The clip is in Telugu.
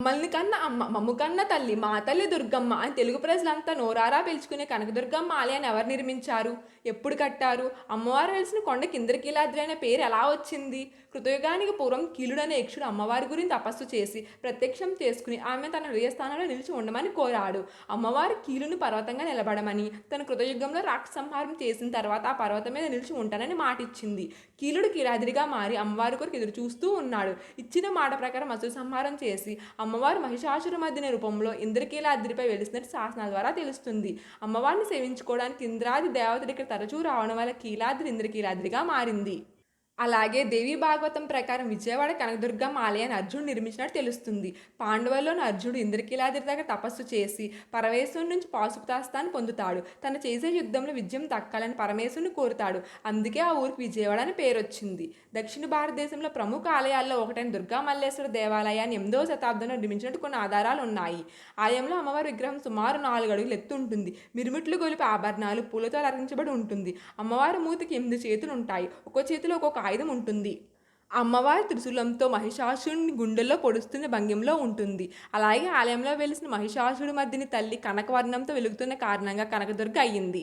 మమ్మల్ని కన్న అమ్మ మమ్ము కన్న తల్లి మా తల్లి దుర్గమ్మ అని తెలుగు ప్రజలంతా నోరారా పిలుచుకునే కనకదుర్గమ్మ ఆలయాన్ని ఎవరు నిర్మించారు? ఎప్పుడు కట్టారు? అమ్మవారు వెలిసిన కొండ కిందరకీలాద్రి అనే పేరు ఎలా వచ్చింది? కృతయుగానికి పూర్వం కీలుడు అనే యక్షుడు అమ్మవారి గురించి తపస్సు చేసి ప్రత్యక్షం చేసుకుని ఆమె తన హృదయస్థానంలో నిలిచి ఉండమని కోరాడు. అమ్మవారు కీలును పర్వతంగా నిలబడమని తన కృతయుగంలో రాక్షసంహారం చేసిన తర్వాత ఆ పర్వతం మీద నిలిచి ఉంటానని మాట ఇచ్చింది కీలుడు కీలాద్రిగా మారి అమ్మవారి కొరకు ఎదురు చూస్తూ ఉన్నాడు. ఇచ్చిన మాట ప్రకారం అసురు సంహారం చేసి అమ్మవారు మహిషాసుర మధ్యన రూపంలో ఇంద్రకీలాద్రిపై వెలిసినట్టు శాసనాల ద్వారా తెలుస్తుంది. అమ్మవారిని సేవించుకోవడానికి ఇంద్రాది దేవతలు ఇక్కడ తరచూ రావడం వల్ల కీలాద్రి ఇంద్రకీలాద్రిగా మారింది. అలాగే దేవి భాగవతం ప్రకారం విజయవాడ కనకదుర్గమ్మ ఆలయాన్ని అర్జునుడు నిర్మించినట్టు తెలుస్తుంది. పాండవుల్లోని అర్జునుడు ఇంద్రకీలాద్రి దగ్గర తపస్సు చేసి పరమేశ్వరుని నుంచి పాశుపతాస్తాన్ని పొందుతాడు. తను చేసే యుద్ధంలో విజయం దక్కాలని పరమేశ్వరుని కోరుతాడు. అందుకే ఆ ఊరికి విజయవాడ అని పేరు వచ్చింది. దక్షిణ భారతదేశంలో ప్రముఖ ఆలయాల్లో ఒకటైన దుర్గా మల్లేశ్వర దేవాలయాన్ని ఎనిమిదవ శతాబ్దంలో నిర్మించినట్టు కొన్ని ఆధారాలు ఉన్నాయి. ఆలయంలో అమ్మవారి విగ్రహం సుమారు నాలుగు అడుగులు ఎత్తు ఉంటుంది. మిరుమిట్లు గొలిపి ఆభరణాలు పూలతో అలంకరించబడి ఉంటుంది. అమ్మవారి మూతికి ఎనిమిది చేతులు ఉంటాయి. ఒక్కో చేతిలో ఒక్కొక్క ఆయుధం ఉంటుంది. అమ్మవారి త్రిశూలంతో మహిషాసురుని గుండెల్లో పొడుస్తున్న భంగ్యంలో ఉంటుంది. అలాగే ఆలయంలో వెలిసిన మహిషాసురుడి మధ్యని తల్లి కనకవర్ణంతో వెలుగుతున్న కారణంగా కనకదుర్గ అయ్యింది.